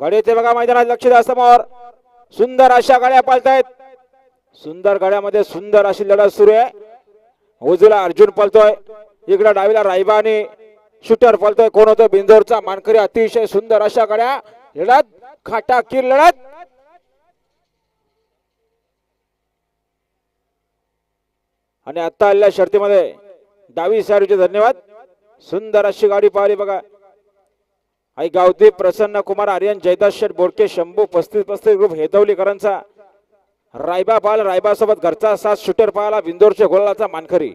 गाडीचे बघा मैदानात लक्ष द्या समोर. सुंदर अशा गाड्या पालतायत सुंदर गाड्यामध्ये सुंदर अशी लढत सुरू आहे. उजूला अर्जुन पळतोय. इकडे डावीला रायबा आणि शूटर पळतोय. कोण होतो? बिंदोरचा मानकरी. अतिशय सुंदर अशा गाड्या लढत. खाटा किर लढत. आणि आता आलेल्या शर्तीमध्ये डावी साईडचे धन्यवाद. सुंदर अशी गाडी पाहिली बघा. आई गावदीप प्रसन्न कुमार आर्यन जयदास शेठ बोडके शंभू पस्तीस पस्तीस ग्रुप हेदवलीकरांचा रायबा पाल रायबासोबत घरचा सात शूटर पाहाला विंदोरच्या गोलाचा मानकरी.